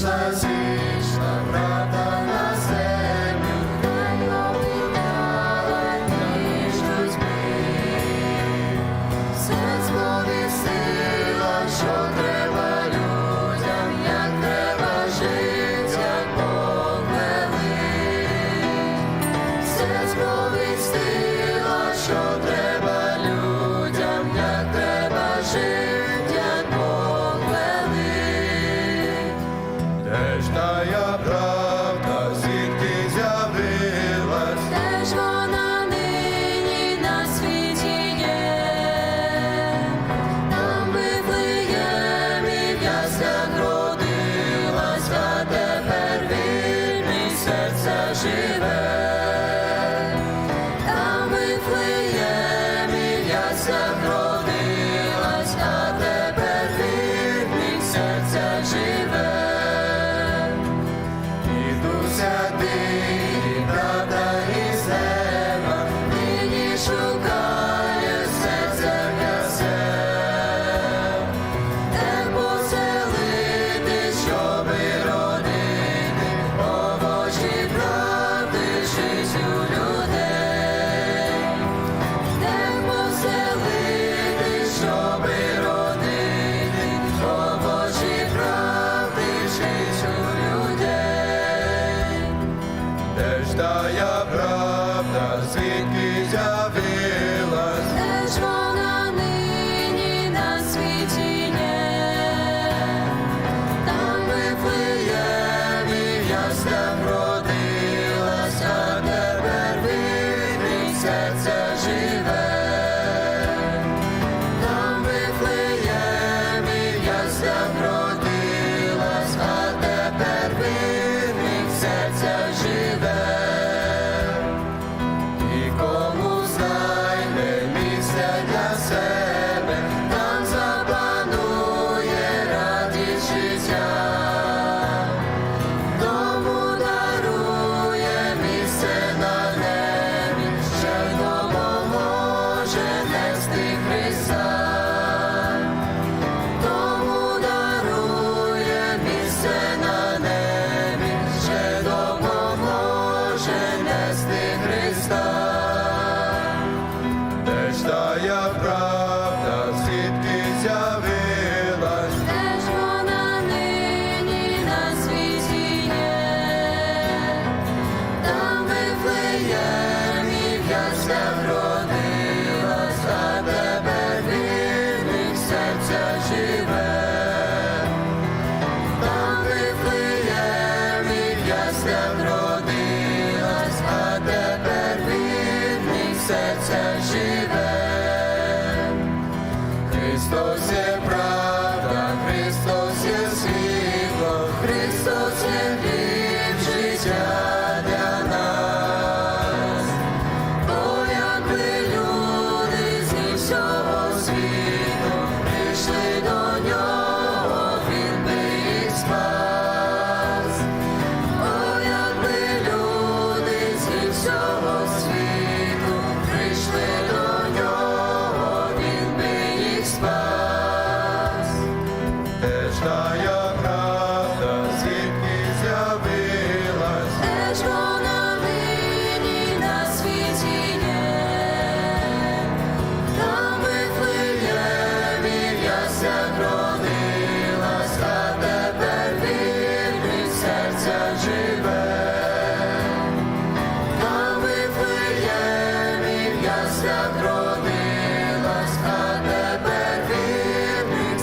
Jesus. живе. молимося про. Рождая правда, звідки з'явилась, теж вона нині на світі є, там вифлеєм і ясна вродилась, а тебе вільних серця живе, там вифлеєм і ясна вродилась. Христос все прав. серця живе, на вифлеємі ясна а тепер вірних.